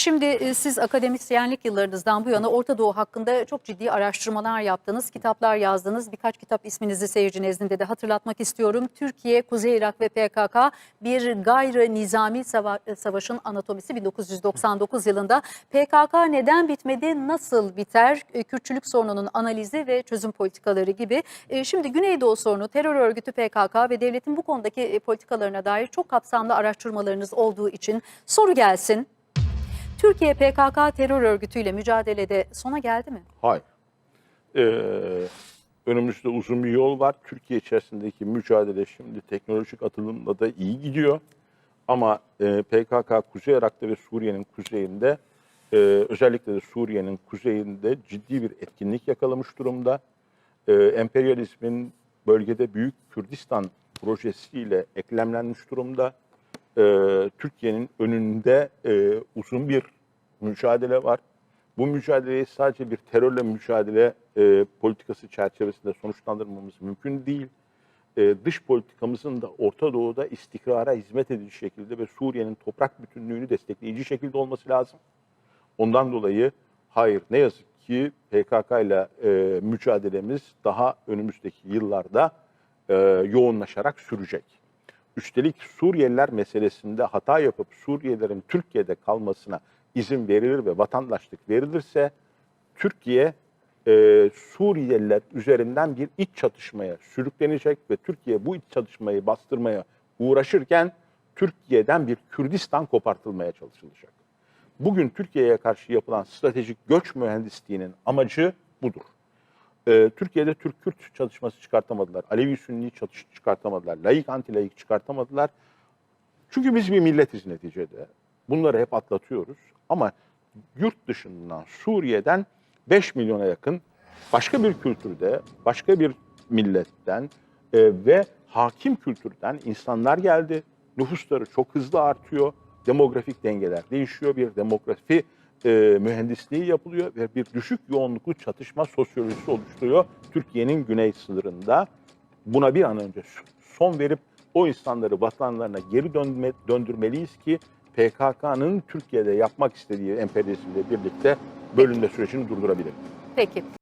Şimdi e, siz akademisyenlik yıllarınızdan bu yana Orta Doğu hakkında çok ciddi araştırmalar yaptınız, kitaplar yazdınız. Birkaç kitap isminizi seyirci nezdinde de hatırlatmak istiyorum. Türkiye, Kuzey Irak ve PKK bir gayri nizami sava- savaşın anatomisi 1999 yılında. PKK neden bitmedi, nasıl biter, E, Kürtçülük sorununun analizi ve çözüm politikaları gibi. E, Şimdi Güneydoğu sorunu, terör örgütü PKK ve devletin bu konudaki e, politikalarına dair çok kapsamlı araştırmalarınız olduğu için soru gelsin. Türkiye PKK terör örgütüyle mücadelede sona geldi mi? Hayır. Ee, önümüzde uzun bir yol var. Türkiye içerisindeki mücadele şimdi teknolojik atılımla da iyi gidiyor. Ama e, PKK Kuzey Irak'ta ve Suriye'nin kuzeyinde e, özellikle de Suriye'nin kuzeyinde ciddi bir etkinlik yakalamış durumda. E, emperyalizmin bölgede Büyük Kürdistan projesiyle eklemlenmiş durumda. E, Türkiye'nin önünde e, uzun bir mücadele var. Bu mücadeleyi sadece bir terörle mücadele e, politikası çerçevesinde sonuçlandırmamız mümkün değil. E, dış politikamızın da Orta Doğu'da istikrara hizmet edici şekilde ve Suriye'nin toprak bütünlüğünü destekleyici şekilde olması lazım. Ondan dolayı hayır ne yazık ki PKK ile e, mücadelemiz daha önümüzdeki yıllarda e, yoğunlaşarak sürecek. Üstelik Suriyeliler meselesinde hata yapıp Suriyelilerin Türkiye'de kalmasına izin verilir ve vatandaşlık verilirse Türkiye e, Suriyeliler üzerinden bir iç çatışmaya sürüklenecek ve Türkiye bu iç çatışmayı bastırmaya uğraşırken Türkiye'den bir Kürdistan kopartılmaya çalışılacak. Bugün Türkiye'ye karşı yapılan stratejik göç mühendisliğinin amacı budur. Ee, Türkiye'de Türk-Kürt çatışması çıkartamadılar. Alevi-Sünni çatış çıkartamadılar. Laik anti-laik çıkartamadılar. Çünkü biz bir milletiz neticede. Bunları hep atlatıyoruz. Ama yurt dışından, Suriye'den 5 milyona yakın başka bir kültürde, başka bir milletten e, ve hakim kültürden insanlar geldi. Nüfusları çok hızlı artıyor. Demografik dengeler değişiyor. Bir demografi e, mühendisliği yapılıyor ve bir düşük yoğunluklu çatışma sosyolojisi oluşturuyor Türkiye'nin güney sınırında. Buna bir an önce son verip o insanları vatanlarına geri dönme, döndürmeliyiz ki PKK'nın Türkiye'de yapmak istediği emperyalizmle birlikte bölünme sürecini durdurabilir. Peki.